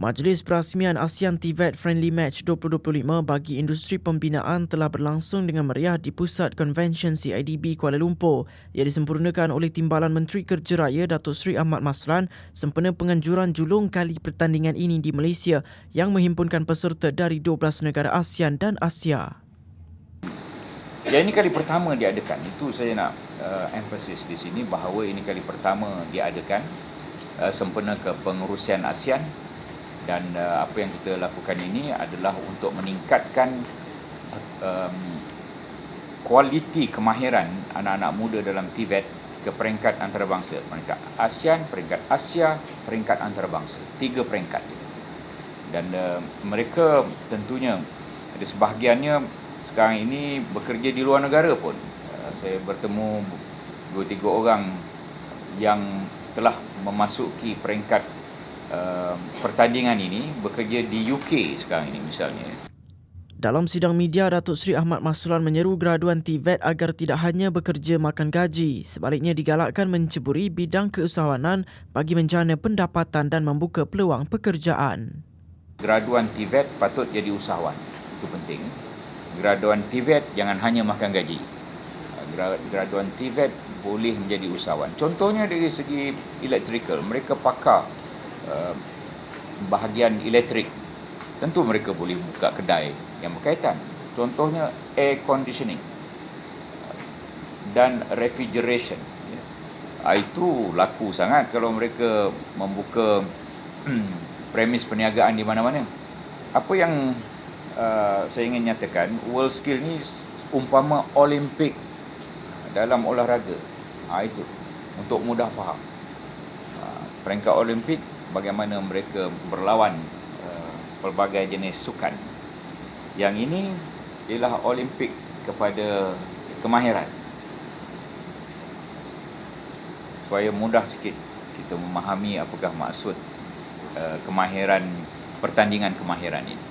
Majlis Perasmian ASEAN TVET Friendly Match 2025 bagi industri pembinaan telah berlangsung dengan meriah di Pusat Convention CIDB Kuala Lumpur yang disempurnakan oleh Timbalan Menteri Kerja Raya Datuk Seri Ahmad Maslan sempena penganjuran julung kali pertandingan ini di Malaysia yang menghimpunkan peserta dari 12 negara ASEAN dan Asia. Ya ini kali pertama diadakan. Itu saya nak uh, emphasis di sini bahawa ini kali pertama diadakan uh, sempena ke pengurusian ASEAN dan uh, apa yang kita lakukan ini adalah untuk meningkatkan um, kualiti kemahiran anak-anak muda dalam TVET ke peringkat antarabangsa. Peringkat ASEAN, peringkat Asia, peringkat antarabangsa. Tiga peringkat dan uh, mereka tentunya ada sebahagiannya sekarang ini bekerja di luar negara pun. Uh, saya bertemu dua tiga orang yang telah memasuki peringkat uh, pertandingan ini bekerja di UK sekarang ini misalnya. Dalam sidang media, Datuk Seri Ahmad Maslan menyeru graduan TVET agar tidak hanya bekerja makan gaji, sebaliknya digalakkan menceburi bidang keusahawanan bagi menjana pendapatan dan membuka peluang pekerjaan. Graduan TVET patut jadi usahawan. Itu penting. Graduan TVET jangan hanya makan gaji. Graduan TVET boleh menjadi usahawan. Contohnya dari segi electrical, mereka pakar Uh, bahagian elektrik tentu mereka boleh buka kedai yang berkaitan. Contohnya air conditioning dan refrigeration. Ah, itu laku sangat kalau mereka membuka premis perniagaan di mana-mana. Apa yang uh, saya ingin nyatakan world skill ni umpama olimpik dalam olahraga. Ha, itu untuk mudah faham. Uh, peringkat olimpik bagaimana mereka berlawan uh, pelbagai jenis sukan. Yang ini ialah Olimpik kepada kemahiran. Supaya mudah sikit kita memahami apakah maksud uh, kemahiran pertandingan kemahiran ini.